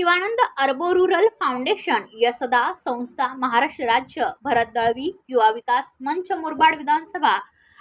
शिवानंद अर्बो rural foundation Yashada संस्था महाराष्ट्र राज्य भरत दळवी युवा विकास मंच मुरबाड विधानसभा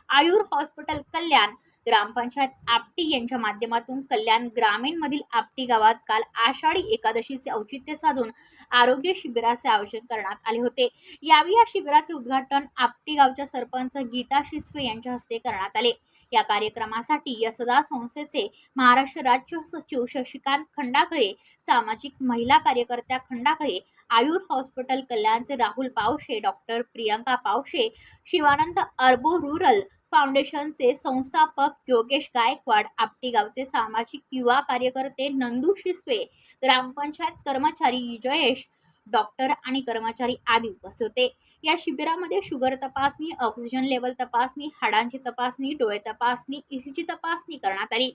आयुर हॉस्पिटल कल्याण ग्रामपंचायत आपटी यांच्या माध्यमातून कल्याण ग्रामीणमधील आपटी गावात काल आषाढी एकादशीचे औचित्य साधून आरोग्य शिबिराचे आयोजन करण्यात आले होते. यावेळी या शिबिराचे उद्घाटन आपटी गावच्या सरपंच गीता शिसवे यांच्या हस्ते करण्यात आले. या कार्यक्रमासाठी यसदा संस्थेचे महाराष्ट्र राज्य सचिव शशिकांत खंडाकळे सामाजिक महिला कार्यकर्त्या खंडाकळे आयुर हॉस्पिटल कल्याणचे राहुल पावशे डॉक्टर प्रियंका पावशे शिवानंद अर्बो रुरल फाउंडेशनचे संस्थापक योगेश गायकवाड आपटीगावचे सामाजिक युवा कार्यकर्ते नंदू शिसवे ग्रामपंचायत कर्मचारी जयेश डॉक्टर आणि कर्मचारी आदी उपस्थित होते. या शिबिरामध्ये शुगर तपासणी ऑक्सिजन लेवल तपासणी हाडांची तपासणी डोळे तपासणी ईसीजी तपासणी करण्यात आली.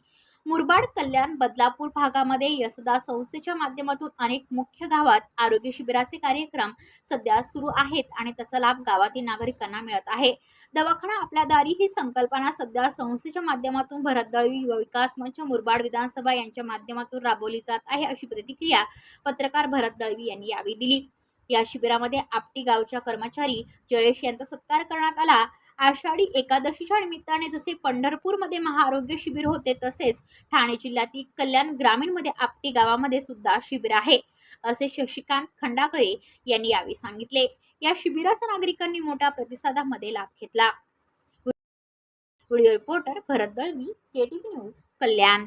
मुरबाड कल्याण बदलापूर भागामध्ये यसदा संस्थेच्या माध्यमातून अनेक मुख्य गावात आरोग्य शिबिराचे कार्यक्रम सध्या सुरू आहेत आणि त्याचा लाभ गावातील नागरिकांना मिळत आहे. दवाखाना आपल्या दारी ही संकल्पना सध्या संस्थेच्या माध्यमातून भरतदळवी युवा विकास मंच मुरबाड विधानसभा यांच्या माध्यमातून राबवली जात आहे अशी प्रतिक्रिया पत्रकार भरत दळवी यांनी यावेळी दिली. या शिबिरामध्ये आपटी गावच्या कर्मचारी जयेश यांचा सत्कार करण्यात आला. आषाढी एकादशीच्या निमित्ताने जसे पंढरपूरमध्ये महाआरोग्य शिबिर होते तसेच ठाणे जिल्ह्यातील कल्याण ग्रामीणमध्ये आपटी गावामध्ये सुद्धा शिबिर आहे असे शशिकांत खंडाकळे यांनी यावेळी सांगितले. या शिबिराचा नागरिकांनी मोठ्या प्रतिसादामध्ये लाभ घेतला. Video reporter Bharat Dalvi KTV news Kalyan.